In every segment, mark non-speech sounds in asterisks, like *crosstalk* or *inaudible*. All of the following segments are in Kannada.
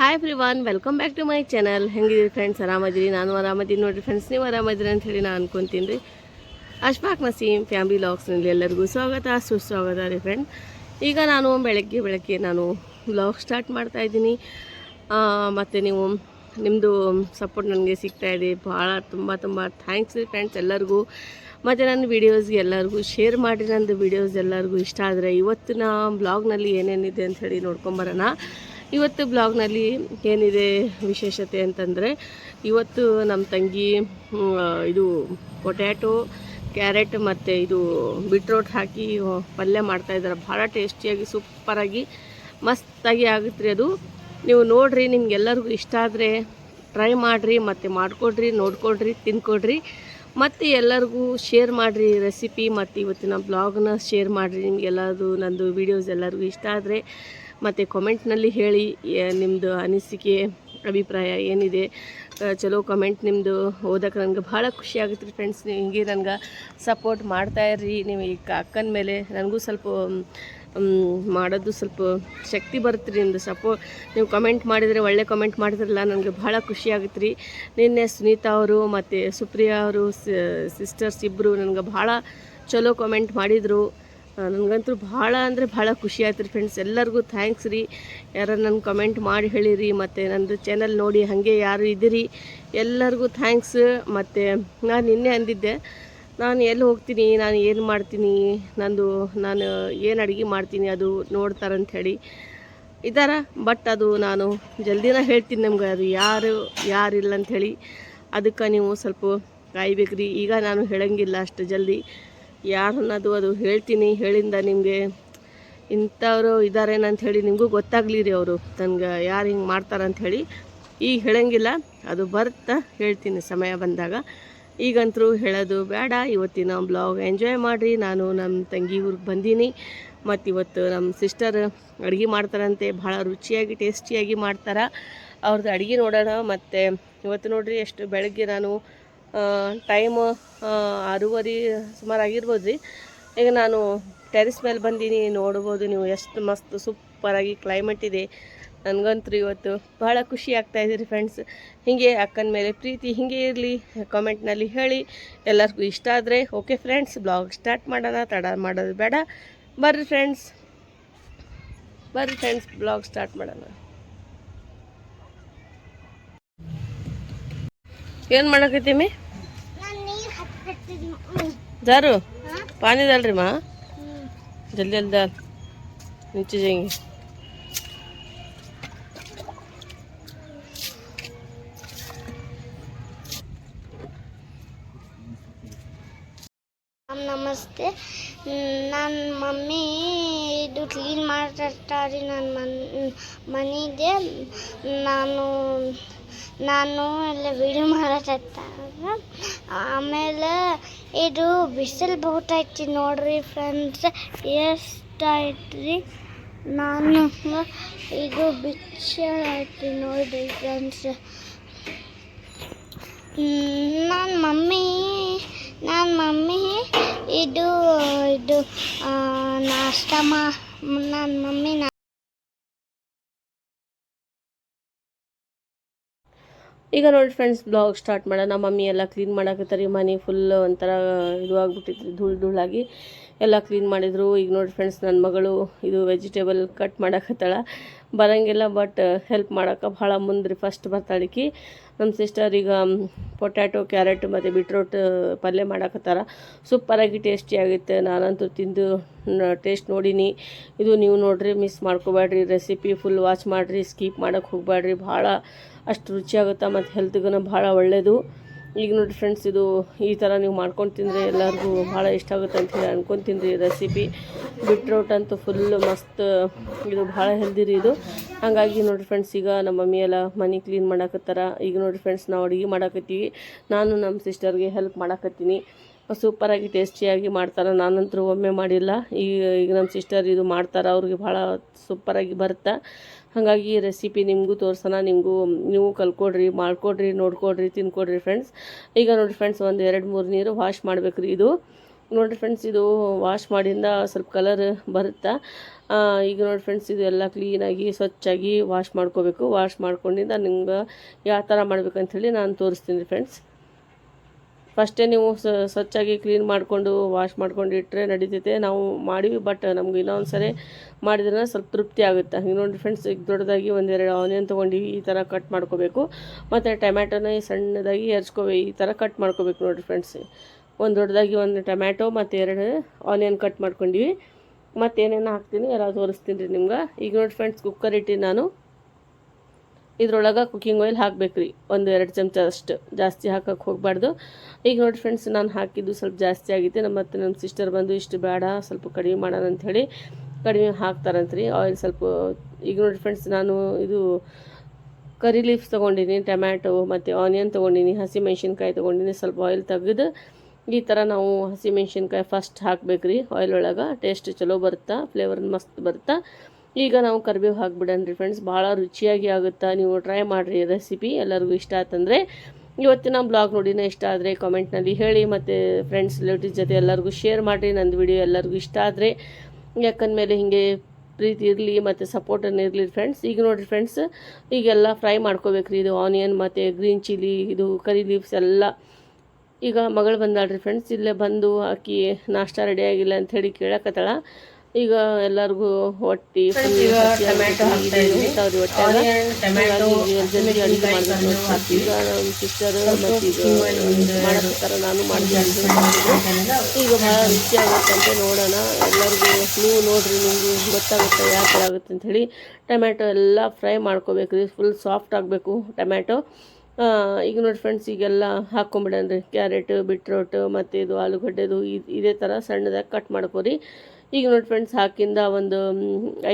Hi everyone welcome back to my channel ಹೆಂಗಿದ್ದೀರಿ friends ಆರಾಮದಿರಿ? ನಾನು ಆರಾಮದಿರಿ ನೋಡಿರಿ ಫ್ರೆಂಡ್ಸ್ ನೀವು ಆರಾಮದಿರಿ ಅಂತ ಹೇಳಿ ನಾನು ಅನ್ಕೊತೀನಿ ರೀ. ಅಶ್ಫಾಕ್ ನಸೀಮ್, ಫ್ಯಾಮಿಲಿ ಲಾಗ್ಸ್ನಲ್ಲಿ ಎಲ್ಲರಿಗೂ ಸ್ವಾಗತ, ಸುಸ್ವಾಗತ ರೀ ಫ್ರೆಂಡ್ ಈಗ ನಾನು ಬೆಳಗ್ಗೆ ಬೆಳಗ್ಗೆ ನಾನು ಬ್ಲಾಗ್ ಸ್ಟಾರ್ಟ್ ಮಾಡ್ತಾ ಇದ್ದೀನಿ. ಮತ್ತು ನೀವು ನಿಮ್ಮದು ಸಪೋರ್ಟ್ ನನಗೆ ಸಿಗ್ತಾ ಇದೆ. ಭಾಳ ತುಂಬ ತುಂಬ ಥ್ಯಾಂಕ್ಸ್ ರೀ ಫ್ರೆಂಡ್ಸ್ ಎಲ್ಲರಿಗೂ. ಮತ್ತು ನನ್ನ ವೀಡಿಯೋಸ್ಗೆ ಎಲ್ಲರಿಗೂ ಶೇರ್ ಮಾಡಿ ನಂದು ವೀಡಿಯೋಸ್ ಎಲ್ಲರಿಗೂ ಇಷ್ಟ ಆದರೆ ಇವತ್ತಿನ ಬ್ಲಾಗ್ನಲ್ಲಿ ಏನೇನಿದೆ ಅಂತ ಹೇಳಿ ನೋಡ್ಕೊಂಬರೋಣ ಇವತ್ತು ಬ್ಲಾಗ್ನಲ್ಲಿ ಏನಿದೆ ವಿಶೇಷತೆ ಅಂತಂದರೆ, ಇವತ್ತು ನಮ್ಮ ತಂಗಿ ಇದು ಪೊಟ್ಯಾಟೊ, ಕ್ಯಾರೆಟ್ ಮತ್ತು ಇದು ಬಿಟ್ರೋಟ್ ಹಾಕಿ ಪಲ್ಯ ಮಾಡ್ತಾಯಿದ್ದಾರೆ ಭಾಳ ಟೇಸ್ಟಿಯಾಗಿ, ಸೂಪರಾಗಿ, ಮಸ್ತಾಗಿ ಆಗುತ್ತೆ ರೀ ಅದು. ನೀವು ನೋಡಿರಿ, ನಿಮ್ಗೆಲ್ಲರಿಗೂ ಇಷ್ಟ ಆದರೆ ಟ್ರೈ ಮಾಡಿರಿ, ಮತ್ತು ಮಾಡಿಕೊಡ್ರಿ, ನೋಡ್ಕೊಡ್ರಿ, ತಿನ್ಕೊಡ್ರಿ, ಮತ್ತು ಎಲ್ಲರಿಗೂ ಶೇರ್ ಮಾಡಿರಿ ರೆಸಿಪಿ, ಮತ್ತು ಇವತ್ತಿನ ಬ್ಲಾಗ್ನ ಶೇರ್ ಮಾಡಿರಿ. ನಿಮಗೆಲ್ಲದು ನಂದು ವೀಡಿಯೋಸ್ ಎಲ್ಲರಿಗೂ ಇಷ್ಟ ಆದರೆ ಮತ್ತು ಕಾಮೆಂಟ್ನಲ್ಲಿ ಹೇಳಿ ನಿಮ್ಮದು ಅನಿಸಿಕೆ, ಅಭಿಪ್ರಾಯ ಏನಿದೆ ಚಲೋ ಕಮೆಂಟ್ ನಿಮ್ಮದು ಓದಕ್ಕೆ ನನಗೆ ಭಾಳ ಖುಷಿ ಆಗುತ್ತೆ ರೀ ಫ್ರೆಂಡ್ಸ್ ನೀವು ಹಿಂಗೆ ನನಗೆ ಸಪೋರ್ಟ್ ಮಾಡ್ತಾ ಇರ್ರಿ. ನೀವು ಈ ಅಕ್ಕನ ಮೇಲೆ ನನಗೂ ಸ್ವಲ್ಪ ಮಾಡೋದು ಸ್ವಲ್ಪ ಶಕ್ತಿ ಬರುತ್ತೆ ರೀ ನಿಮ್ಮದು ಸಪೋ ನೀವು ಕಮೆಂಟ್ ಮಾಡಿದರೆ ಒಳ್ಳೆ ಕಮೆಂಟ್ ಮಾಡಿದ್ರಲ್ಲ, ನನಗೆ ಭಾಳ ಖುಷಿ ಆಗುತ್ತೆ ರೀ. ನಿನ್ನೆ ಸುನೀತಾ ಅವರು ಮತ್ತು ಸುಪ್ರಿಯಾ ಅವರು ಸಿಸ್ಟರ್ಸ್ ಇಬ್ಬರು ನನಗೆ ಭಾಳ ಚಲೋ ಕಮೆಂಟ್ ಮಾಡಿದರು. ನನಗಂತೂ ಭಾಳ ಅಂದರೆ ಭಾಳ ಖುಷಿ ಆಯ್ತು ರೀ ಫ್ರೆಂಡ್ಸ್ ಎಲ್ಲರಿಗೂ ಥ್ಯಾಂಕ್ಸ್ ರೀ. ಯಾರು ನನ್ನ ಕಮೆಂಟ್ ಮಾಡಿ ಹೇಳಿರಿ, ಮತ್ತು ನಂದು ಚಾನಲ್ ನೋಡಿ ಹಾಗೆ ಯಾರು ಇದ್ದೀರಿ, ಎಲ್ಲರಿಗೂ ಥ್ಯಾಂಕ್ಸ್ ಮತ್ತು ನಾನು ನಿನ್ನೆ ಅಂದಿದ್ದೆ, ನಾನು ಎಲ್ಲಿ ಹೋಗ್ತೀನಿ, ನಾನು ಏನು ಮಾಡ್ತೀನಿ, ನಂದು ನಾನು ಏನು ಅಡುಗೆ ಮಾಡ್ತೀನಿ ಅದು ನೋಡ್ತಾರಂತ ಹೇಳಿ ಇದ್ದಾರ ಬಟ್ ಅದು ನಾನು ಜಲ್ದಿನ ಹೇಳ್ತೀನಿ ನಮ್ಗೆ, ಅದು ಯಾರು ಯಾರಿಲ್ಲ ಅಂಥೇಳಿ ಅದಕ್ಕೆ ನೀವು ಸ್ವಲ್ಪ ಕಾಯ್ಬೇಕ್ರಿ. ಈಗ ನಾನು ಹೇಳಂಗಿಲ್ಲ ಅಷ್ಟು ಜಲ್ದಿ. ಯಾರು ಅದು ಹೇಳ್ತೀನಿ ಹೇಳಿಂದ ನಿಮಗೆ ಇಂಥವ್ರು ಇದ್ದಾರೇನಂತ ಹೇಳಿ ನಿಮಗೂ ಗೊತ್ತಾಗಲಿ ರೀ ಅವರು. ನನಗೆ ಯಾರು ಹಿಂಗೆ ಮಾಡ್ತಾರಂತ ಹೇಳಿ ಈಗ ಹೇಳಂಗಿಲ್ಲ, ಅದು ಬರ್ತಾ ಹೇಳ್ತೀನಿ ಸಮಯ ಬಂದಾಗ. ಈಗಂತರೂ ಹೇಳೋದು ಬೇಡ, ಇವತ್ತಿನ ಬ್ಲಾಗ್ ಎಂಜಾಯ್ ಮಾಡಿರಿ. ನಾನು ನಮ್ಮ ತಂಗಿ ಊರಿಗೆ ಬಂದೀನಿ. ಮತ್ತು ಇವತ್ತು ನಮ್ಮ ಸಿಸ್ಟರ್ ಅಡುಗೆ ಮಾಡ್ತಾರಂತೆ, ಭಾಳ ರುಚಿಯಾಗಿ, ಟೇಸ್ಟಿಯಾಗಿ ಮಾಡ್ತಾರೆ. ಅವ್ರದ್ದು ಅಡುಗೆ ನೋಡೋಣ. ಮತ್ತು ಇವತ್ತು ನೋಡಿರಿ, ಎಷ್ಟು ಬೆಳಗ್ಗೆ ನಾನು ಟೈಮು ಆರೂವರೆ ಸುಮಾರು ಆಗಿರ್ಬೋದು ರೀ ಈಗ ನಾನು ಟೆರಿಸ್ ಮೇಲೆ ಬಂದೀನಿ, ನೋಡ್ಬೋದು ನೀವು ಎಷ್ಟು ಮಸ್ತ್ ಸೂಪರಾಗಿ ಕ್ಲೈಮೇಟ್ ಇದೆ. ನನಗಂತೂ ಇವತ್ತು ಬಹಳ ಖುಷಿ ಆಗ್ತಾ ಇದೆ ರೀ ಫ್ರೆಂಡ್ಸ್ ಹೀಗೆ ಅಕ್ಕನ ಮೇಲೆ ಪ್ರೀತಿ ಹೀಗೆ ಇರಲಿ ಕಾಮೆಂಟ್ನಲ್ಲಿ ಹೇಳಿ. ಎಲ್ಲರಿಗೂ ಇಷ್ಟ ಆದರೆ ಓಕೆ ಫ್ರೆಂಡ್ಸ್ ಬ್ಲಾಗ್ ಸ್ಟಾರ್ಟ್ ಮಾಡೋಣ, ತಡ ಮಾಡೋದು ಬೇಡ. ಬರ್ರಿ ಫ್ರೆಂಡ್ಸ್ ಬರ್ರಿ ಫ್ರೆಂಡ್ಸ್ ಬ್ಲಾಗ್ ಸ್ಟಾರ್ಟ್ ಮಾಡೋಣ. ಏನು ಮಾಡಕತ್ತೀಮಿ ನಾನು ನೀರು ಹಾಕ್ತಿದ್ದೀನಿ ಜಾರು ಪಾನಿ डाल माँ जल्दी जल्दी डाल नीचे जाएंगे ನಮಸ್ತೆ ನನ್ನ ಮಮ್ಮಿ ಇದು ಕ್ಲೀನ್ ಮಾಡಿರ್ತಾರೆ ನನ್ನ ಮನ್ ಮನೆಗೆ ನಾನು ನಾನು ಎಲ್ಲ ವೀಡಿಯೋ ಮಾಡತ್ತ ಆಮೇಲೆ ಇದು ಬಿಸಿಲು ಬಹುತ ಐತಿ ನೋಡ್ರಿ ಫ್ರೆಂಡ್ಸ್ ಎಷ್ಟಾಯ್ತು ನಾನು ಇದು ಬಿಚ್ಚಲ್ ಐತಿ ನೋಡ್ರಿ ಫ್ರೆಂಡ್ಸ್ ನನ್ನ ಮಮ್ಮಿ ನನ್ನ ಮಮ್ಮಿ ಇದು ಇದು ಆ, ನಾಷ್ಟ ಮಾ ನನ್ನ ಮಮ್ಮಿ ಈಗ ನೋಡಿ ಫ್ರೆಂಡ್ಸ್ ಬ್ಲಾಗ್ ಸ್ಟಾರ್ಟ್ ಮಾಡೋಣ. ಮಮ್ಮಿ ಎಲ್ಲ ಕ್ಲೀನ್ ಮಾಡಕತ್ತಾರೆ. ಮನೆ ಫುಲ್ ಒಂಥರ ಇದು ಆಗಿಬಿಟ್ಟಿತ್ತು, ಧೂಳು ಧೂಳಾಗಿ. ಎಲ್ಲ ಕ್ಲೀನ್ ಮಾಡಿದರು. ಈಗ ನೋಡಿ ಫ್ರೆಂಡ್ಸ್ ನನ್ನ ಮಗಳು ಇದು ವೆಜಿಟೇಬಲ್ ಕಟ್ ಮಾಡಕತ್ತಾಳ. ಬರೋಂಗಿಲ್ಲ ಬಟ್ ಹೆಲ್ಪ್ ಮಾಡೋಕೆ ಭಾಳ ಮುಂದ್ರಿ ಫಸ್ಟ್ ಬರ್ತಾಳಿಕಿ. ನಮ್ಮ ಸಿಸ್ಟರ್ ಈಗ ಪೊಟ್ಯಾಟೊ ಕ್ಯಾರೆಟ್ ಮತ್ತು ಬೀಟ್ರೋಟ್ ಪಲ್ಯ ಮಾಡಕತ್ತಾರ. ಸೂಪರಾಗಿ ಟೇಸ್ಟಿ ಆಗುತ್ತೆ ನಾನಂತೂ ತಿಂದು ಟೇಸ್ಟ್ ನೋಡೀನಿ. ಇದು ನೀವು ನೋಡ್ರಿ ಮಿಸ್ ಮಾಡ್ಕೋಬೇಡ್ರಿ ರೆಸಿಪಿ ಫುಲ್ ವಾಚ್ ಮಾಡಿರಿ ಸ್ಕಿಪ್ ಮಾಡೋಕ್ಕೆ ಹೋಗಬೇಡ್ರಿ ಭಾಳ ಅಷ್ಟು ರುಚಿಯಾಗುತ್ತೆ ಮತ್ತು ಹೆಲ್ತ್ಗೂ ಭಾಳ ಒಳ್ಳೆಯದು ಈಗ ನೋಡಿ ಫ್ರೆಂಡ್ಸ್ ಇದು ಈ ಥರ ನೀವು ಮಾಡ್ಕೊಂಡು ತಿಂದರೆ ಎಲ್ಲರಿಗೂ ಭಾಳ ಇಷ್ಟ ಆಗುತ್ತೆ ಅಂತ ಹೇಳಿ ಅನ್ಕೊಂತೀನಿ ರೆಸಿಪಿ ಬಿಟ್ರೋಟ್ ಅಂತೂ ಫುಲ್ ಮಸ್ತ್, ಇದು ಭಾಳ ಹೆಲ್ದಿ ರೀ ಇದು. ಹಾಗಾಗಿ ನೋಡಿ ಫ್ರೆಂಡ್ಸ್ ಈಗ ನಮ್ಮ ಮಮ್ಮಿ ಎಲ್ಲ ಮನೆ ಕ್ಲೀನ್ ಮಾಡಕತ್ತಾರ. ಈಗ ನೋಡಿ ಫ್ರೆಂಡ್ಸ್ ನಾವು ಅಡುಗೆ ಮಾಡಕತ್ತೀವಿ. ನಾನು ನಮ್ಮ ಸಿಸ್ಟರ್ಗೆ ಹೆಲ್ಪ್ ಮಾಡಕತ್ತೀನಿ. ಸೂಪರಾಗಿ ಟೇಸ್ಟಿಯಾಗಿ ಮಾಡ್ತಾರೆ. ನಾನಂತರೂ ಒಮ್ಮೆ ಮಾಡಿಲ್ಲ. ಈಗ ಈಗ ನಮ್ಮ ಸಿಸ್ಟರ್ ಇದು ಮಾಡ್ತಾರೆ. ಅವ್ರಿಗೆ ಭಾಳ ಸೂಪರಾಗಿ ಬರುತ್ತೆ. ಹಾಗಾಗಿ ರೆಸಿಪಿ ನಿಮಗೂ ತೋರಿಸೋಣ, ನಿಮಗೂ, ನೀವು ಕಲ್ಕೊಡ್ರಿ, ಮಾಡ್ಕೊಡ್ರಿ, ನೋಡ್ಕೊಡ್ರಿ, ತಿನ್ಕೊಡ್ರಿ ಫ್ರೆಂಡ್ಸ್ ಈಗ ನೋಡಿ ಫ್ರೆಂಡ್ಸ್ ಒಂದು ಎರಡು, ಮೂರು ನೀರು ವಾಶ್ ಮಾಡ್ಬೇಕು ರೀ ಇದು. ನೋಡಿರಿ ಫ್ರೆಂಡ್ಸ್ ಇದು ವಾಶ್ ಮಾಡಿಂದ ಸ್ವಲ್ಪ ಕಲರ್ ಬರುತ್ತಾ? ಈಗ ನೋಡಿ ಫ್ರೆಂಡ್ಸ್ ಇದು ಎಲ್ಲ ಕ್ಲೀನಾಗಿ ಸ್ವಚ್ಛಾಗಿ ವಾಶ್ ಮಾಡ್ಕೋಬೇಕು. ವಾಶ್ ಮಾಡ್ಕೊಂಡಿಂದ ನಿಮ್ಗೆ ಯಾವ ಥರ ಮಾಡ್ಬೇಕಂಥೇಳಿ ನಾನು ತೋರಿಸ್ತೀನಿ ಫ್ರೆಂಡ್ಸ್ ಫಸ್ಟೇ ನೀವು ಸ್ವಚ್ಛಾಗಿ ಕ್ಲೀನ್ ಮಾಡಿಕೊಂಡು, ವಾಶ್ ಮಾಡ್ಕೊಂಡು ಇಟ್ಟರೆ ನಡೀತೈತೆ. ನಾವು ಮಾಡಿವಿ, ಬಟ್ ನಮ್ಗೆ ಇನ್ನೊಂದು ಸರಿ ಮಾಡಿದ್ರೆ ಸ್ವಲ್ಪ ತೃಪ್ತಿ ಆಗುತ್ತೆ. ಹಂಗೆ ನೋಡಿ ಫ್ರೆಂಡ್ಸ್ ಈಗ ದೊಡ್ಡದಾಗಿ ಒಂದೆರಡು ಆನಿಯನ್ ತೊಗೊಂಡಿವಿ, ಈ ಥರ ಕಟ್ ಮಾಡ್ಕೋಬೇಕು. ಮತ್ತು ಟೊಮ್ಯಾಟೊನ ಸಣ್ಣದಾಗಿ ಹೆರ್ಚ್ಕೋಬೇಕು ಈ ಥರ ಕಟ್ ಮಾಡ್ಕೋಬೇಕು ನೋಡಿರಿ ಫ್ರೆಂಡ್ಸ್ ಒಂದು ದೊಡ್ಡದಾಗಿ ಒಂದು ಟೊಮ್ಯಾಟೊ, ಮತ್ತು ಎರಡು ಆನಿಯನ್ ಕಟ್ ಮಾಡ್ಕೊಂಡಿವಿ. ಮತ್ತೇನೇನು ಹಾಕ್ತೀನಿ ಎಲ್ಲ ತೋರಿಸ್ತೀನಿ ರೀ ನಿಮ್ಗೆ. ಈಗ ನೋಡಿ ಫ್ರೆಂಡ್ಸ್ ಕುಕ್ಕರ್ ಇಟ್ಟು ನಾನು. ಇದ್ರೊಳಗೆ ಕುಕ್ಕಿಂಗ್ ಆಯಿಲ್ ಹಾಕಬೇಕು ರೀ ಒಂದು ಎರಡು ಚಮಚ ಅಷ್ಟು ಜಾಸ್ತಿ ಹಾಕಕ್ಕೆ ಹೋಗಬಾರ್ದು. ಈಗ ನೋಡಿ ಫ್ರೆಂಡ್ಸ್ ನಾನು ಹಾಕಿದ್ದು ಸ್ವಲ್ಪ ಜಾಸ್ತಿ ಆಗಿತ್ತು. ನಮ್ಮ ಮತ್ತು ನಮ್ಮ ಸಿಸ್ಟರ್ ಬಂದು ಇಷ್ಟು ಬೇಡ, ಸ್ವಲ್ಪ ಕಡಿಮೆ ಮಾಡೋಣ ಅಂಥೇಳಿ ಕಡಿಮೆ ಹಾಕ್ತಾರಂತ್ರಿ. ಆಯಿಲ್ ಸ್ವಲ್ಪ, ಈಗ ನೋಡಿ ಫ್ರೆಂಡ್ಸ್ ನಾನು ಇದು ಕರಿ ಲೀಫ್ಸ್ ತೊಗೊಂಡಿನಿ ಟೊಮ್ಯಾಟೊ ಮತ್ತು ಆನಿಯನ್ ತೊಗೊಂಡಿನಿ, ಹಸಿ ಮೆಣಸಿನ್ಕಾಯಿ ತೊಗೊಂಡಿನಿ, ಸ್ವಲ್ಪ ಆಯಿಲ್ ತೆಗೆದು ಈ ಥರ ನಾವು ಹಸಿ ಮೆಣಸಿನ್ಕಾಯಿ ಫಸ್ಟ್ ಹಾಕ್ಬೇಕು ರೀ ಆಯಿಲ್ ಒಳಗೆ ಟೇಸ್ಟ್ ಚಲೋ ಬರುತ್ತಾ ಫ್ಲೇವರ್ ಮಸ್ತ್ ಬರುತ್ತಾ? ಈಗ ನಾವು ಕರಿಬೇವು ಹಾಕ್ಬಿಡನ್ರಿ ಫ್ರೆಂಡ್ಸ್ ಭಾಳ ರುಚಿಯಾಗಿ ಆಗುತ್ತಾ? ನೀವು ಟ್ರೈ ಮಾಡಿರಿ ರೆಸಿಪಿ ಎಲ್ಲರಿಗೂ ಇಷ್ಟ ಆತಂದರೆ ಇವತ್ತಿನ ಬ್ಲಾಗ್ ನೋಡಿನ ಇಷ್ಟ ಆದರೆ ಕಾಮೆಂಟ್ನಲ್ಲಿ ಹೇಳಿ ಮತ್ತು ಫ್ರೆಂಡ್ಸ್ ರಿಲೇಟಿವ್ಸ್ ಜೊತೆ ಎಲ್ಲರಿಗೂ ಶೇರ್ ಮಾಡಿರಿ. ನಂದು ವಿಡಿಯೋ ಎಲ್ಲರಿಗೂ ಇಷ್ಟ ಆದರೆ ಯಾಕಂದಮೇಲೆ ಹೀಗೆ ಪ್ರೀತಿ ಇರಲಿ ಮತ್ತು ಸಪೋರ್ಟನ್ನು ಇರಲಿ ಫ್ರೆಂಡ್ಸ್ ಈಗ ನೋಡಿರಿ ಫ್ರೆಂಡ್ಸ್ ಈಗೆಲ್ಲ ಫ್ರೈ ಮಾಡ್ಕೋಬೇಕ್ರಿ. ಇದು ಆನಿಯನ್ ಮತ್ತು ಗ್ರೀನ್ ಚಿಲ್ಲಿ ಇದು ಕರಿ ಲೀವ್ಸ್ ಎಲ್ಲ. ಈಗ ಮಗಳು ಬಂದಾಳ್ರಿ ಫ್ರೆಂಡ್ಸ್ ಇಲ್ಲೇ ಬಂದು ಆಕಿ ನಾಷ್ಟ ರೆಡಿ ಆಗಿಲ್ಲ ಅಂತ ಹೇಳಿ ಕೇಳಕತ್ತಾಳ. ಈಗ ಎಲ್ಲರಿಗೂ ಹೊಟ್ಟಿ ಸಿಸ್ಟರ್ ನಾನು ಮಾಡ್ತೀನಿ ಈಗ ಭಾಳ ರುಚಿ ಆಗುತ್ತೆ ಅಂತ ನೋಡೋಣ. ಎಲ್ಲರಿಗೂ ನೀವು ನೋಡ್ರಿ ನಿಮ್ಗೆ ಗೊತ್ತಾಗುತ್ತೆ ಯಾವ ಥರ ಆಗುತ್ತೆ ಹೇಳಿ. ಟೊಮ್ಯಾಟೊ ಎಲ್ಲ ಫ್ರೈ ಮಾಡ್ಕೋಬೇಕ್ರಿ. ಫುಲ್ ಸಾಫ್ಟ್ ಆಗಬೇಕು ಟೊಮ್ಯಾಟೊ. ಈಗ ನೋಡಿ ಫ್ರೆಂಡ್ಸ್ ಈಗೆಲ್ಲ ಹಾಕ್ಕೊಂಬಿಡನ್ರಿ ಕ್ಯಾರೆಟ್ ಬಿಟ್ರೋಟ್ ಮತ್ತು ಇದು ಆಲೂಗಡ್ಡೆದು ಇದ್- ಇದೇ ಥರ ಸಣ್ಣದಾಗಿ ಕಟ್ ಮಾಡ್ಕೊರಿ. ಈಗ ನೋಡಿ ಫ್ರೆಂಡ್ಸ್ ಹಾಕಿಂದ ಒಂದು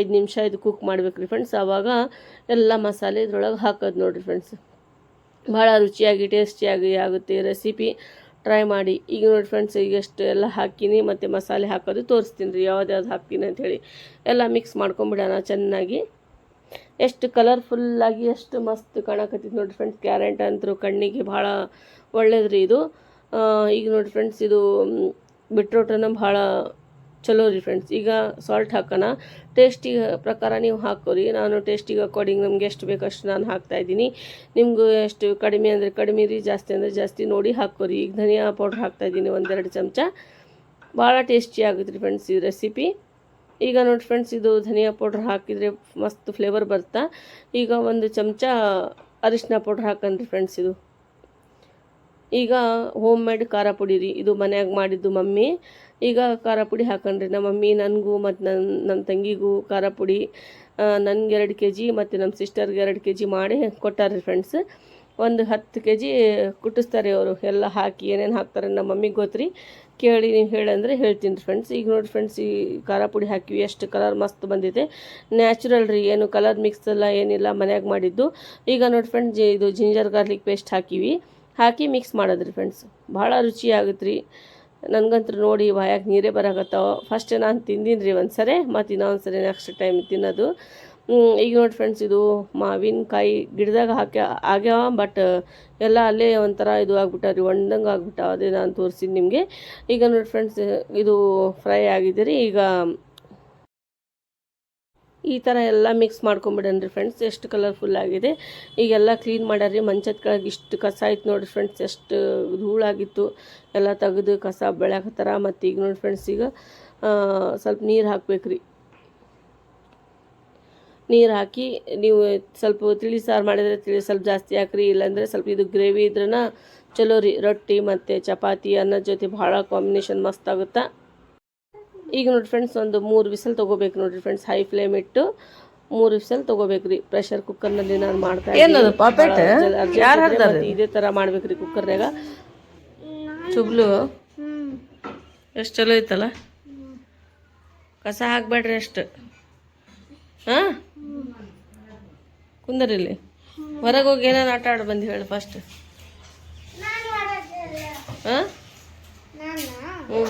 ಐದು ನಿಮಿಷ ಇದು ಕುಕ್ ಮಾಡ್ಬೇಕ್ರಿ ಫ್ರೆಂಡ್ಸ್ ಆವಾಗ ಎಲ್ಲ ಮಸಾಲೆ ಇದ್ರೊಳಗೆ ಹಾಕೋದು ನೋಡಿರಿ ಫ್ರೆಂಡ್ಸ್ ಭಾಳ ರುಚಿಯಾಗಿ ಟೇಸ್ಟಿಯಾಗಿ ಆಗುತ್ತೆ ರೆಸಿಪಿ ಟ್ರೈ ಮಾಡಿ. ಈಗ ನೋಡಿ ಫ್ರೆಂಡ್ಸ್ ಈಗ ಎಷ್ಟು ಎಲ್ಲ ಹಾಕಿನಿ, ಮತ್ತು ಮಸಾಲೆ ಹಾಕೋದು ತೋರಿಸ್ತೀನಿ ರೀ. ಯಾವ್ದು ಹಾಕ್ತೀನಿ ಅಂಥೇಳಿ ಎಲ್ಲ ಮಿಕ್ಸ್ ಮಾಡ್ಕೊಂಬಿಡೋಣ ಚೆನ್ನಾಗಿ. ಎಷ್ಟು ಕಲರ್ಫುಲ್ಲಾಗಿ ಎಷ್ಟು ಮಸ್ತ್ ಕಾಣಕತ್ತಿತ್ತು ನೋಡಿ ಫ್ರೆಂಡ್ಸ್ ಕ್ಯಾರೆಂಟ್ ಅಂತೂ ಕಣ್ಣಿಗೆ ಭಾಳ ಒಳ್ಳೇದು ರೀ ಇದು ಈಗ ನೋಡಿ ಫ್ರೆಂಡ್ಸ್ ಇದು ಬಿಟ್ರೋಟನ್ನು ಭಾಳ ಚಲೋ ರೀ ಫ್ರೆಂಡ್ಸ್ ಈಗ ಸಾಲ್ಟ್ ಹಾಕೋಣ. ಟೇಸ್ಟಿಗೆ ಪ್ರಕಾರ ನೀವು ಹಾಕೋರಿ ನಾನು ಟೇಸ್ಟಿಗೆ ಅಕಾರ್ಡಿಂಗ್ ನಮ್ಗೆ ಎಷ್ಟು ಬೇಕು ಅಷ್ಟು ನಾನು ಹಾಕ್ತಾ ಇದ್ದೀನಿ. ನಿಮ್ಗೆ ಎಷ್ಟು ಕಡಿಮೆ ಅಂದರೆ ಕಡಿಮೆ ರೀ, ಜಾಸ್ತಿ ಅಂದರೆ ಜಾಸ್ತಿ ನೋಡಿ ಹಾಕೋರಿ ಈಗ ಧನಿಯಾ ಪೌಡ್ರ್ ಹಾಕ್ತಾ ಇದ್ದೀನಿ ಒಂದೆರಡು ಚಮಚ. ಭಾಳ ಟೇಸ್ಟಿ ಆಗುತ್ತೆ ರೀ ಫ್ರೆಂಡ್ಸ್ ಈ ರೆಸಿಪಿ ಈಗ ನೋಡಿ ಫ್ರೆಂಡ್ಸ್ ಇದು ಧನಿಯಾ ಪೌಡ್ರ್ ಹಾಕಿದರೆ ಮಸ್ತ್ ಫ್ಲೇವರ್ ಬರ್ತಾ. ಈಗ ಒಂದು ಚಮಚ ಅರಿಶಿನ ಪೌಡ್ರ್ ಹಾಕನ್ರಿ ಫ್ರೆಂಡ್ಸ್ ಇದು. ಈಗ ಹೋಮ್ ಮೇಡ್ ಖಾರ ಪುಡಿ ರೀ. ಇದು ಮನ್ಯಾಗ ಮಾಡಿದ್ದು ಮಮ್ಮಿ. ಈಗ ಖಾರ ಪುಡಿ ಹಾಕೊಂಡ್ರಿ ನಮ್ಮ ಮಮ್ಮಿ ನನಗೂ ಮತ್ತು ನನ್ನ ನನ್ನ ತಂಗಿಗೂ ಖಾರ ಪುಡಿ ನನಗೆ ಎರಡು ಕೆ ಜಿ ಮತ್ತು ನಮ್ಮ ಸಿಸ್ಟರ್ಗೆ ಎರಡು ಕೆ ಜಿ ಮಾಡಿ ಕೊಟ್ಟಾರ್ರಿ ಫ್ರೆಂಡ್ಸ್ ಒಂದು ಹತ್ತು ಕೆ ಜಿ ಕುಟ್ಟಿಸ್ತಾರೆ ಅವರು. ಎಲ್ಲ ಹಾಕಿ ಏನೇನು ಹಾಕ್ತಾರೆ ನಮ್ಮ ಮಮ್ಮಿಗೆ ಗೊತ್ತ್ರಿ. ಕೇಳಿ ನೀವು ಹೇಳಂದ್ರೆ ಹೇಳ್ತೀನಿ ರೀ ಫ್ರೆಂಡ್ಸ್ ಈಗ ನೋಡಿ ಫ್ರೆಂಡ್ಸ್ ಈ ಖಾರ ಪುಡಿ ಹಾಕಿವಿ. ಎಷ್ಟು ಕಲರ್ ಮಸ್ತ್ ಬಂದಿದೆ. ನ್ಯಾಚುರಲ್ ರೀ. ಏನು ಕಲರ್ ಮಿಕ್ಸ್ ಎಲ್ಲ ಏನಿಲ್ಲ ಮನ್ಯಾಗ ಮಾಡಿದ್ದು. ಈಗ ನೋಡಿ ಫ್ರೆಂಡ್ಸ್ ಇದು ಜಿಂಜರ್ ಗಾರ್ಲಿಕ್ ಪೇಸ್ಟ್ ಹಾಕಿವಿ. ಹಾಕಿ ಮಿಕ್ಸ್ ಮಾಡೋದ್ರಿ ಫ್ರೆಂಡ್ಸ್ ಭಾಳ ರುಚಿ ಆಗುತ್ತೆ ರೀ ನನಗಂತೂ ನೋಡಿ ಬಾಯಾಗಿ ನೀರೇ ಬರಾಕತ್ತಾವ ಫಸ್ಟ್ ನಾನು ತಿಂದಿನಿ ರೀ ಒಂದು ಸರಿ ಮತ್ತು ಇನ್ನೊಂದು ಸರಿ ನೆಕ್ಸ್ಟ್ ಟೈಮ್ ತಿನ್ನೋದು ಈಗ ನೋಡಿ ಫ್ರೆಂಡ್ಸ್ ಇದು ಮಾವಿನಕಾಯಿ ಗಿಡದಾಗ ಹಾಕಿ ಆಗ್ಯಾವ ಬಟ್ ಎಲ್ಲ ಅಲ್ಲೇ ಒಂಥರ ಇದು ಆಗ್ಬಿಟ್ಟಾವ ರೀ ಒಣ್ದಂಗೆ ಆಗ್ಬಿಟ್ಟಾವ. ಅದೇ ನಾನು ತೋರಿಸಿದ್ದು ನಿಮಗೆ. ಈಗ ನೋಡಿ ಫ್ರೆಂಡ್ಸ್ ಇದು ಫ್ರೈ ಆಗಿದೆ ರೀ, ಈಗ ಈ ಥರ ಎಲ್ಲ ಮಿಕ್ಸ್ ಮಾಡ್ಕೊಂಬಿಡನ್ರಿ ಫ್ರೆಂಡ್ಸ್ ಎಷ್ಟು ಕಲರ್ಫುಲ್ ಆಗಿದೆ. ಈಗೆಲ್ಲ ಕ್ಲೀನ್ ಮಾಡ್ಯಾರ್ರಿ. ಮಂಚದ ಕೆಳಗೆ ಇಷ್ಟು ಕಸ ಆಯ್ತು ನೋಡಿರಿ ಫ್ರೆಂಡ್ಸ್ ಎಷ್ಟು ಧೂಳಾಗಿತ್ತು. ಎಲ್ಲ ತೆಗೆದು ಕಸ ಬೆಳ್ಯಾಕತ್ತಾರ. ಮತ್ತು ಈಗ ನೋಡಿ ಫ್ರೆಂಡ್ಸ್ ಈಗ ಸ್ವಲ್ಪ ನೀರು ಹಾಕ್ಬೇಕ್ರಿ. ನೀರು ಹಾಕಿ ನೀವು ಸ್ವಲ್ಪ ತಿಳಿ ಸಾರು ಮಾಡಿದರೆ ತಿಳಿ ಸ್ವಲ್ಪ ಜಾಸ್ತಿ ಹಾಕ್ರಿ. ಇಲ್ಲಾಂದರೆ ಸ್ವಲ್ಪ ಇದು ಗ್ರೇವಿ ಇದ್ರನ ಚಲೋ ರೀ. ರೊಟ್ಟಿ ಮತ್ತು ಚಪಾತಿ ಅನ್ನದ ಜೊತೆ ಭಾಳ ಕಾಂಬಿನೇಷನ್ ಮಸ್ತ್ ಆಗುತ್ತಾ. ಈಗ ನೋಡಿ ಫ್ರೆಂಡ್ಸ್ ಒಂದು ಮೂರು ವಿಸಲ್ ತೊಗೋಬೇಕು ನೋಡಿರಿ ಫ್ರೆಂಡ್ಸ್ ಹೈ ಫ್ಲೇಮ್ ಇಟ್ಟು ಮೂರು ವಿಸಲ್ ತೊಗೋಬೇಕ್ರಿ ಪ್ರೆಷರ್ ಕುಕ್ಕರ್ನಲ್ಲಿ ನಾನು ಮಾಡ್ತಾ ಏನದು, ಪಾಪೆಟ್? ಯಾರ್ ಹಾಕ್ತಾರೆ? ಮತ್ತೆ ಇದೇ ಥರ ಮಾಡ್ಬೇಕ್ರಿ ಕುಕ್ಕರ್ನಾಗ ಚುಬ್ಲು ಎಷ್ಟು ಚಲೋ ಐತಲ್ಲ? ಕಸ ಹಾಕ್ಬೇಡ್ರಿ ಅಷ್ಟು. ಹಾಂ? ಕುಂದರಿಲ್ಲಿ ಹೊರಗೆ ಹೋಗಿ ಏನಾರು ಆಟ ಆಡಿ ಬಂದು ಹೇಳಿ ಫಸ್ಟ್ ಹಾಂ? ನಾನು? ಹ್ಞೂ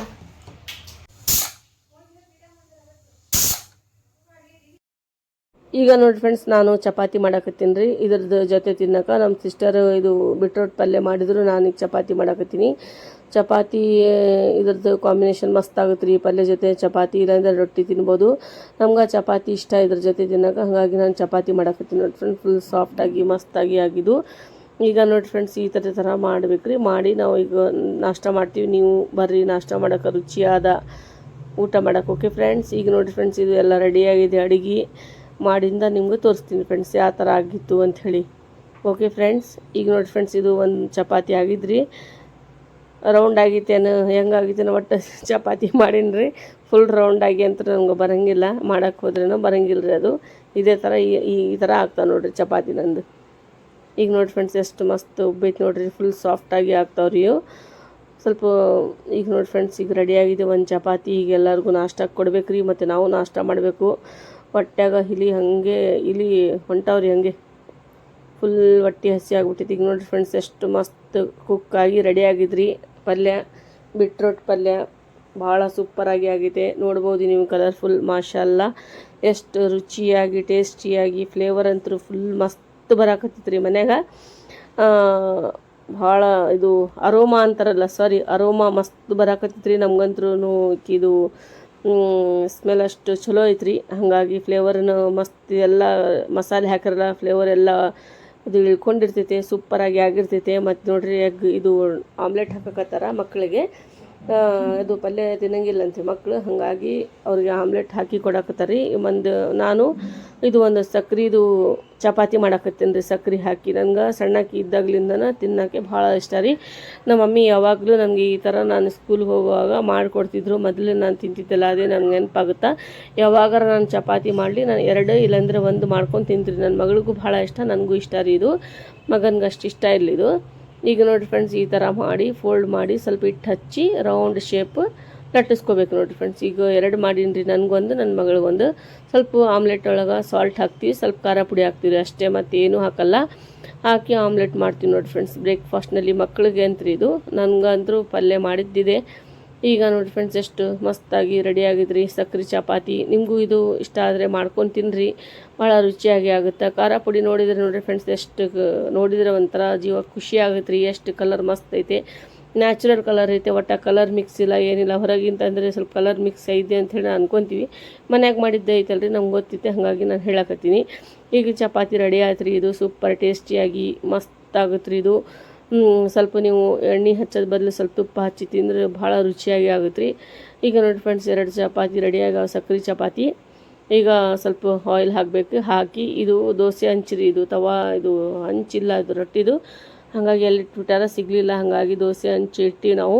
ಈಗ ನೋಡಿ ಫ್ರೆಂಡ್ಸ್ ನಾನು ಚಪಾತಿ ಮಾಡಕತ್ತೀನಿ ರೀ. ಇದ್ರದ್ದು ಜೊತೆ ತಿನ್ನಕ ನಮ್ಮ ಸಿಸ್ಟರ್ ಇದು ಬಿಟ್ರೋಟ್ ಪಲ್ಯ ಮಾಡಿದ್ರು, ನಾನು ಈಗ ಚಪಾತಿ ಮಾಡಕತ್ತೀನಿ ಚಪಾತಿ, ಇದ್ರದ್ದು ಕಾಂಬಿನೇಷನ್ ಮಸ್ತ್ ಆಗುತ್ತೆ ರೀ ಪಲ್ಯ ಜೊತೆ ಚಪಾತಿ, ಇಲ್ಲಾಂದ್ರೆ ರೊಟ್ಟಿ ತಿನ್ಬೋದು. ನಮ್ಗೆ ಚಪಾತಿ ಇಷ್ಟ, ಇದ್ರ ಜೊತೆ ತಿನ್ನೋಕೆ. ಹಾಗಾಗಿ ನಾನು ಚಪಾತಿ ಮಾಡಕತ್ತೀನಿ ನೋಡಿ ಫ್ರೆಂಡ್ ಫುಲ್ ಸಾಫ್ಟಾಗಿ ಮಸ್ತಾಗಿ ಆಗಿದ್ದು. ಈಗ ನೋಡಿ ಫ್ರೆಂಡ್ಸ್ ಈ ಥರ ಥರ ಮಾಡ್ಬೇಕು ರೀ. ಮಾಡಿ ನಾವು ಈಗ ನಾಷ್ಟ ಮಾಡ್ತೀವಿ. ನೀವು ಬರ್ರಿ, ನಾಷ್ಟ ಮಾಡೋಕೆ ರುಚಿಯಾದ ಊಟ ಮಾಡೋಕೆ. ಓಕೆ ಫ್ರೆಂಡ್ಸ್ ಈಗ ನೋಡಿ ಫ್ರೆಂಡ್ಸ್ ಇದು ಎಲ್ಲ ರೆಡಿಯಾಗಿದೆ ಅಡುಗೆ ಮಾಡಿಂದ ನಿಮಗೂ ತೋರಿಸ್ತೀನಿ ಫ್ರೆಂಡ್ಸ್ ಯಾವ ಥರ ಆಗಿತ್ತು ಅಂಥೇಳಿ ಓಕೆ ಫ್ರೆಂಡ್ಸ್ ಈಗ ನೋಡಿ ಫ್ರೆಂಡ್ಸ್ ಇದು ಒಂದು ಚಪಾತಿ ಆಗಿದ್ರಿ. ರೌಂಡ್ ಆಗೈತೇನು ಹೆಂಗಾಗಿತ್ತೇನೋ ಒಟ್ಟು *laughs* ಚಪಾತಿ ಮಾಡೀನಿ ರೀ ಫುಲ್ ರೌಂಡ್ ಆಗಿ ಅಂತ ನಮ್ಗೆ ಬರೋಂಗಿಲ್ಲ. ಮಾಡೋಕ್ಕೆ ಹೋದ್ರೇನೋ ಬರೋಂಗಿಲ್ಲ ರೀ ಅದು. ಇದೇ ಥರ ಈ ಈ ಥರ ಆಗ್ತಾವೆ ನೋಡಿರಿ ಚಪಾತಿ ನಂದು. ಈಗ ನೋಡಿ ಫ್ರೆಂಡ್ಸ್ ಎಷ್ಟು ಮಸ್ತ್ ಉಬ್ಬೈತೆ ನೋಡಿರಿ. ಫುಲ್ ಸಾಫ್ಟಾಗಿ ಆಗ್ತಾವ್ರಿ ಇವು. ಸ್ವಲ್ಪ, ಈಗ ನೋಡಿ ಫ್ರೆಂಡ್ಸ್ ಈಗ ರೆಡಿಯಾಗಿದೆ ಒಂದು ಚಪಾತಿ. ಈಗ ಎಲ್ಲರಿಗೂ ನಾಷ್ಟಕ್ಕೆ ಕೊಡಬೇಕ್ರಿ ರೀ ಮತ್ತು ನಾವು ನಾಷ್ಟ ಮಾಡಬೇಕು. ಹೊಟ್ಯಾಗ ಇಲಿ ಹಾಗೆ, ಇಲಿ ಹೊಂಟವ್ರಿ ಹಾಗೆ. ಫುಲ್ ಹೊಟ್ಟೆ ಹಸಿ ಆಗ್ಬಿಟ್ಟೈತಿ ಈಗ ನೋಡಿರಿ ಫ್ರೆಂಡ್ಸ್ ಎಷ್ಟು ಮಸ್ತ್ ಕುಕ್ ಆಗಿ ರೆಡಿ ಆಗಿದ್ರಿ. ಪಲ್ಯ ಬಿಟ್ರೋಟ್ ಪಲ್ಯ ಭಾಳ ಸೂಪರಾಗಿ ಆಗಿದೆ ನೋಡ್ಬೋದು ನೀವು ಕಲರ್ಫುಲ್ ಮಾಷಲ್ಲ ಎಷ್ಟು ರುಚಿಯಾಗಿ ಟೇಸ್ಟಿಯಾಗಿ ಫ್ಲೇವರ್ ಅಂತೂ ಫುಲ್ ಮಸ್ತ್ ಬರಾಕತ್ತಿತ್ರಿ ರೀ ಮನ್ಯಾಗ ಭಾಳ ಇದು ಅರೋಮಾ ಅಂತಾರಲ್ಲ ಸಾರಿ ಅರೋಮಾ ಮಸ್ತ್ ಬರಾಕತ್ತಿತ್ರಿ ರೀ ನಮ್ಗಂತ್ರೂ ಇದು ಸ್ಮೆಲ್ ಅಷ್ಟು ಚಲೋ ಐತ್ರಿ. ಹಾಗಾಗಿ ಫ್ಲೇವರ್ನು ಮಸ್ತ್ ಎಲ್ಲ ಮಸಾಲೆ ಹಾಕಿರಲ್ಲ ಫ್ಲೇವರ್ ಎಲ್ಲ ಅದು ಇಳ್ಕೊಂಡಿರ್ತೈತೆ ಸೂಪರಾಗಿ ಆಗಿರ್ತೈತೆ. ಮತ್ತು ನೋಡಿರಿ ಎಗ್ ಇದು ಆಮ್ಲೆಟ್ ಹಾಕಕತ್ತಾರ ಮಕ್ಕಳಿಗೆ. ಇದು ಪಲ್ಯ ತಿನ್ನಂಗಿಲ್ಲ ಅಂತೆ ಮಕ್ಕಳು ಹಾಗಾಗಿ ಅವ್ರಿಗೆ ಆಮ್ಲೆಟ್ ಹಾಕಿ ಕೊಡಕತ್ತಾರ. ಒಂದು ನಾನು ಇದು ಒಂದು ಸಕ್ರಿದು ಚಪಾತಿ ಮಾಡಾಕತ್ತೀನಿ ರೀ. ಸಕ್ರೆ ಹಾಕಿ ನನಗೆ ಸಣ್ಣಕ್ಕಿ ಇದ್ದಾಗ್ಲಿಂದನ ತಿನ್ನೋಕ್ಕೆ ಭಾಳ ಇಷ್ಟ ರೀ. ನಮ್ಮ ಮಮ್ಮಿ ಯಾವಾಗಲೂ ನನಗೆ ಈ ಥರ ನಾನು ಸ್ಕೂಲ್ಗೆ ಹೋಗುವಾಗ ಮಾಡಿಕೊಡ್ತಿದ್ರು. ಮೊದಲು ನಾನು ತಿಂತಿದ್ದೆಲ್ಲ, ಅದೇ ನನಗೆ ನೆನಪಾಗುತ್ತಾ. ಯಾವಾಗಾರ ನಾನು ಚಪಾತಿ ಮಾಡಲಿ, ನಾನು ಎರಡು ಇಲ್ಲಾಂದ್ರೆ ಒಂದು ಮಾಡ್ಕೊಂಡು ತಿಂತೀನಿ. ನನ್ನ ಮಗಳಿಗೂ ಭಾಳ ಇಷ್ಟ, ನನಗೂ ಇಷ್ಟ ರೀ ಇದು. ಮಗನಿಗೆ ಅಷ್ಟು ಇಷ್ಟ ಇಲ್ಲ ಇದು. ಈಗ ನೋಡಿ ಫ್ರೆಂಡ್ಸ್ ಈ ಥರ ಮಾಡಿ ಫೋಲ್ಡ್ ಮಾಡಿ ಸ್ವಲ್ಪ ಇಟ್ಟು ಹಚ್ಚಿ ರೌಂಡ್ ಶೇಪ್ ಲಟ್ಟಿಸ್ಕೋಬೇಕು ನೋಡಿರಿ ಫ್ರೆಂಡ್ಸ್ ಈಗ ಎರಡು ಮಾಡೀನಿ ರೀ ನನಗೊಂದು ನನ್ನ ಮಗಳಿಗೊಂದು. ಸ್ವಲ್ಪ ಆಮ್ಲೆಟ್ ಒಳಗೆ ಸಾಲ್ಟ್ ಹಾಕ್ತೀವಿ, ಸ್ವಲ್ಪ ಖಾರ ಪುಡಿ ಹಾಕ್ತೀವಿ. ಅಷ್ಟೇ ಮತ್ತು ಏನೂ ಹಾಕಲ್ಲ. ಹಾಕಿ ಆಮ್ಲೆಟ್ ಮಾಡ್ತೀವಿ ನೋಡಿ ಫ್ರೆಂಡ್ಸ್ ಬ್ರೇಕ್ಫಾಸ್ಟ್ನಲ್ಲಿ ಮಕ್ಕಳಿಗೆ ಅಂತ್ರಿ ಇದು. ನನಗಂತರೂ ಪಲ್ಯ ಮಾಡಿದ್ದಿದೆ. ಈಗ ನೋಡಿ ಫ್ರೆಂಡ್ಸ್ ಎಷ್ಟು ಮಸ್ತಾಗಿ ರೆಡಿ ಆಗಿದ್ರಿ ಸಕ್ರೆ ಚಪಾತಿ. ನಿಮಗೂ ಇದು ಇಷ್ಟ ಆದರೆ ಮಾಡ್ಕೊಂಡು ತಿನ್ನಿರಿ ಭಾಳ ರುಚಿಯಾಗಿ ಆಗುತ್ತೆ. ಖಾರ ಪುಡಿ ನೋಡಿದರೆ ನೋಡಿರಿ ಫ್ರೆಂಡ್ಸ್ ಎಷ್ಟು ನೋಡಿದರೆ ಒಂಥರ ಜೀವ ಖುಷಿ ಆಗುತ್ತೆ ಎಷ್ಟು ಕಲರ್ ಮಸ್ತ್ ಐತೆ. ನ್ಯಾಚುರಲ್ ಕಲರ್ ಐತೆ, ಒಟ್ಟು ಕಲರ್ ಮಿಕ್ಸ್ ಇಲ್ಲ, ಏನಿಲ್ಲ. ಹೊರಗಿಂತ ಅಂದರೆ ಸ್ವಲ್ಪ ಕಲರ್ ಮಿಕ್ಸ್ ಐತೆ ಅಂತ ಹೇಳಿ ಅನ್ಕೊತೀವಿ. ಮನ್ಯಾಗ ಮಾಡಿದ್ದೆ ಐತಲ್ರಿ, ನಮ್ಗೆ ಗೊತ್ತೈತೆ ಹಾಗಾಗಿ ನಾನು ಹೇಳಕತ್ತೀನಿ. ಈಗ ಚಪಾತಿ ರೆಡಿ ಆಯ್ತು ರೀ ಇದು ಸೂಪರ್ ಟೇಸ್ಟಿಯಾಗಿ ಮಸ್ತ್ ಆಗುತ್ತೆ ರೀ ಇದು. ಸ್ವಲ್ಪ ನೀವು ಎಣ್ಣೆ ಹಚ್ಚೋದು ಬದಲು ಸ್ವಲ್ಪ ತುಪ್ಪ ಹಚ್ಚಿ ತಿಂದರೆ ಭಾಳ ರುಚಿಯಾಗಿ ಆಗುತ್ತೆ ರೀ ಈಗ ನೋಡಿ ಫ್ರೆಂಡ್ಸ್ ಎರಡು ಚಪಾತಿ ರೆಡಿಯಾಗ ಸಕ್ಕರೆ ಚಪಾತಿ. ಈಗ ಸ್ವಲ್ಪ ಆಯಿಲ್ ಹಾಕಬೇಕು. ಹಾಕಿ ಇದು ದೋಸೆ ಹಂಚ್ರಿ. ಇದು ತವಾ, ಇದು ಹಂಚಿಲ್ಲ, ಇದು ರೊಟ್ಟಿದು. ಹಾಗಾಗಿ ಎಲ್ಲಿ ಇಟ್ಬಿಟ್ಟಾರ, ಸಿಗಲಿಲ್ಲ. ಹಾಗಾಗಿ ದೋಸೆ ಹಂಚಿ ಇಟ್ಟು ನಾವು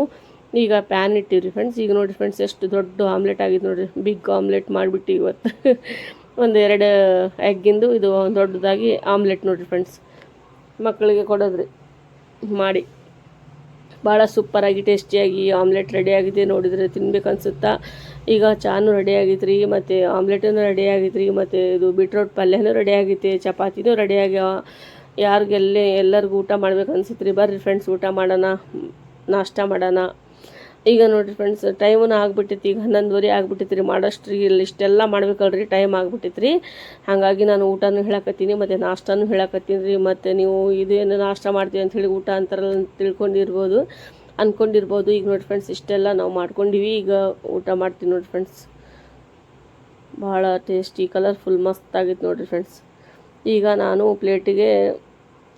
ಈಗ ಪ್ಯಾನ್ ಇಟ್ಟಿವ್ರಿ ಫ್ರೆಂಡ್ಸ್ ಈಗ ನೋಡಿ ಫ್ರೆಂಡ್ಸ್ ಎಷ್ಟು ದೊಡ್ಡ ಆಮ್ಲೆಟ್ ಆಗಿದೆ ನೋಡಿರಿ. ಬಿಗ್ ಆಮ್ಲೆಟ್ ಮಾಡಿಬಿಟ್ಟು ಇವತ್ತು. *laughs* ಒಂದು ಎರಡು ಎಗ್ಗಿಂದು ಇದು ದೊಡ್ಡದಾಗಿ ಆಮ್ಲೆಟ್ ನೋಡಿರಿ ಫ್ರೆಂಡ್ಸ್ ಮಕ್ಕಳಿಗೆ ಕೊಡೋದ್ರಿ. ಮಾಡಿ. ಭಾಳ ಸೂಪರಾಗಿ, ಟೇಸ್ಟಿಯಾಗಿ, ಆಮ್ಲೆಟ್ ರೆಡಿ ಆಗಿದೆ ನೋಡಿದರೆ ತಿನ್ಬೇಕು ಅನ್ಸುತ್ತಾ ಈಗ ಚಾನು ರೆಡಿ ರೀ ಮತ್ತು ಆಮ್ಲೆಟೂ ರೆಡಿ ರೀ ಮತ್ತು ಇದು ಬೀಟ್ರೋಟ್ ಪಲ್ಯನೂ ರೆಡಿ ಆಗೈತೆ ಚಪಾತಿನೂ ರೆಡಿ ಆಗ್ಯಾವ ಯಾರಿಗೆಲ್ಲೇ ಎಲ್ಲರಿಗೂ ಊಟ ಮಾಡ್ಬೇಕು ಅನ್ಸುತ್ತೆ ರೀ ಬರ್ರಿ ಫ್ರೆಂಡ್ಸ್ ಊಟ ಮಾಡೋಣ, ನಾಷ್ಟ ಮಾಡೋಣ. ಈಗ ನೋಡಿರಿ ಫ್ರೆಂಡ್ಸ್ ಟೈಮನ್ನು ಆಗ್ಬಿಟ್ಟೈತಿ ಈಗ ಹನ್ನೊಂದುವರೆ ಆಗ್ಬಿಟ್ಟೈತಿ ರೀ ಮಾಡೋಷ್ಟ್ರಿಗೆ ಇಲ್ಲಿ ಇಷ್ಟೆಲ್ಲ ಮಾಡ್ಬೇಕಲ್ರಿ ಟೈಮ್ ಆಗ್ಬಿಟ್ಟೈತಿ ರೀ ಹಾಗಾಗಿ ನಾನು ಊಟನೂ ಹೇಳಕತ್ತೀನಿ, ಮತ್ತು ನಾಷ್ಟಾನು ಹೇಳಕತ್ತೀನಿ ರೀ ಮತ್ತು ನೀವು ಇದೇನು ನಾಷ್ಟ ಮಾಡ್ತೀವಿ ಅಂತ ಹೇಳಿ ಊಟ ಅಂತಾರಲ್ಲ ಅಂತ ತಿಳ್ಕೊಂಡಿರ್ಬೋದು ಅಂದ್ಕೊಂಡಿರ್ಬೋದು ಈಗ ನೋಡಿ ಫ್ರೆಂಡ್ಸ್ ಇಷ್ಟೆಲ್ಲ ನಾವು ಮಾಡ್ಕೊಂಡಿವಿ, ಈಗ ಊಟ ಮಾಡ್ತೀವಿ ನೋಡಿ ಫ್ರೆಂಡ್ಸ್ ಭಾಳ ಟೇಸ್ಟಿ ಕಲರ್ಫುಲ್ ಮಸ್ತ್ ಆಗಿತ್ತು ನೋಡಿರಿ ಫ್ರೆಂಡ್ಸ್ ಈಗ ನಾನು ಪ್ಲೇಟಿಗೆ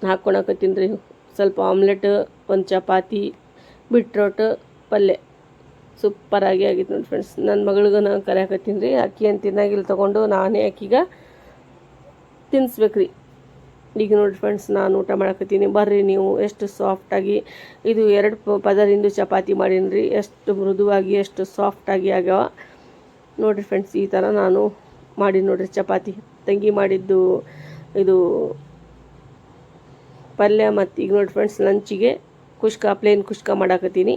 ಹಾಕ್ಕೊಳಕತ್ತೀನಿ ರೀ, ಸ್ವಲ್ಪ ಆಮ್ಲೆಟ್ ಒಂದು ಚಪಾತಿ ಬಿಟ್ರೋಟ್ ಪಲ್ಯ ಸೂಪರಾಗಿ ಆಗಿತ್ತು ನೋಡಿ ಫ್ರೆಂಡ್ಸ್ ನನ್ನ ಮಗಳಿಗೂ ನಾನು ಕರೆಯಾಕತ್ತೀನಿ ರೀ. ಅಕ್ಕಿ ಏನು ತಿನ್ನಾಗಿಲ್ಲ ತೊಗೊಂಡು ನಾನೇ ಅಕ್ಕಿಗ ತಿನ್ನಿಸ್ಬೇಕು ರೀ ಈಗ ನೋಡಿ ಫ್ರೆಂಡ್ಸ್ ನಾನು ಊಟ ಮಾಡಕತ್ತೀನಿ. ಬರ್ರಿ ನೀವು. ಎಷ್ಟು ಸಾಫ್ಟಾಗಿ ಇದು ಎರಡು ಪದರಿಂದ ಚಪಾತಿ ಮಾಡೀನಿ ರೀ. ಎಷ್ಟು ಮೃದುವಾಗಿ, ಎಷ್ಟು ಸಾಫ್ಟಾಗಿ ಆಗ್ಯಾವ. ನೋಡಿರಿ ಫ್ರೆಂಡ್ಸ್ ಈ ಥರ ನಾನು ಮಾಡಿ ನೋಡಿರಿ ಚಪಾತಿ. ತಂಗಿ ಮಾಡಿದ್ದು ಇದು ಪಲ್ಯ ಮತ್ತು ಈಗ ನೋಡಿ ಫ್ರೆಂಡ್ಸ್ ಲಂಚಿಗೆ ಕುಷ್ಕ ಪ್ಲೇನ್ ಕುಷ್ಕ ಮಾಡಾಕತ್ತೀನಿ.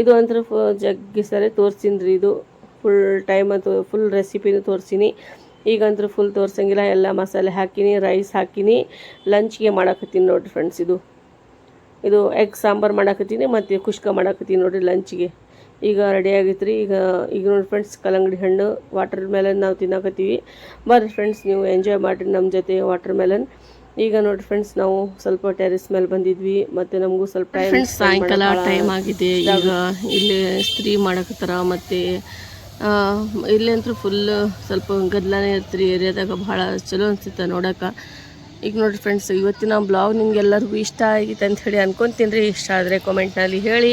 ಇದು ಅಂದ್ರೆ ಫು ಜಗ್ಗಿ ಸರಿ ತೋರ್ಸೀನಿ ರೀ ಇದು. ಫುಲ್ ಟೈಮ್ ಅಂತೂ ಫುಲ್ ರೆಸಿಪಿನೂ ತೋರಿಸಿನಿ. ಈಗಂತೂ ಫುಲ್ ತೋರ್ಸಂಗಿಲ್ಲ, ಎಲ್ಲ ಮಸಾಲೆ ಹಾಕಿನಿ ರೈಸ್ ಹಾಕಿನಿ. ಲಂಚ್ಗೆ ಮಾಡಾಕತ್ತೀನಿ ನೋಡಿರಿ ಫ್ರೆಂಡ್ಸ್ ಇದು. ಇದು ಎಗ್ ಸಾಂಬಾರು ಮಾಡಾಕತ್ತೀನಿ ಮತ್ತು ಕುಷ್ಕ ಮಾಡಾಕತ್ತೀನಿ ನೋಡಿರಿ ಲಂಚ್ಗೆ ಈಗ ರೆಡಿ ಆಗೈತೆ ರೀ ಈಗ ಈಗ ನೋಡಿ ಫ್ರೆಂಡ್ಸ್ ಕಲ್ಲಂಗಡಿ ಹಣ್ಣು ವಾಟರ್ ಮೆಲನ್ ನಾವು ತಿನ್ನಾಕತ್ತೀವಿ. ಬರ್ರಿ ಫ್ರೆಂಡ್ಸ್ ನೀವು ಎಂಜಾಯ್ ಮಾಡಿರಿ ನಮ್ಮ ಜೊತೆ ವಾಟರ್ ಮೆಲನ್ ಈಗ ನೋಡಿ ಫ್ರೆಂಡ್ಸ್ ನಾವು ಸ್ವಲ್ಪ ಟೆರೆಸ್ ಮೇಲೆ ಬಂದಿದ್ವಿ ಮತ್ತೆ ನಮಗೂ ಸ್ವಲ್ಪ ಫ್ರೆಂಡ್ಸ್ ಸಾಯಂಕಾಲ ಟೈಮ್ ಆಗಿದೆ. ಈಗ ಇಲ್ಲಿ ಸ್ತ್ರೀ ಮಾಡಕತ್ತಾರ ಮತ್ತು ಇಲ್ಲಂತೂ ಫುಲ್ ಸ್ವಲ್ಪ ಗದ್ದಲನೇ ಇರ್ತೀರಿ ಏರಿಯಾದಾಗ ಭಾಳ ಚಲೋ ಅನಿಸುತ್ತೆ ನೋಡೋಕೆ. ಈಗ ನೋಡಿ ಫ್ರೆಂಡ್ಸ್ ಇವತ್ತಿನ ಬ್ಲಾಗ್ ನಿಮ್ಗೆಲ್ಲರಿಗೂ ಇಷ್ಟ ಆಗಿತ್ತು ಅಂತ ಹೇಳಿ ಅನ್ಕೊತೀನಿ ರೀ. ಇಷ್ಟ ಆದರೆ ಕಾಮೆಂಟ್ನಲ್ಲಿ ಹೇಳಿ.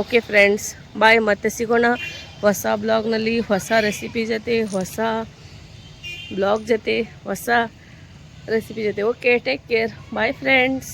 ಓಕೆ ಫ್ರೆಂಡ್ಸ್ ಬಾಯ್ ಮತ್ತೆ ಸಿಗೋಣ ಹೊಸ ಬ್ಲಾಗ್ನಲ್ಲಿ ಹೊಸ ರೆಸಿಪಿ ಜೊತೆ ಹೊಸ ಬ್ಲಾಗ್ ಜೊತೆ ಹೊಸ ರೆಸಿಪಿ ಜೊತೆ okay take care bye friends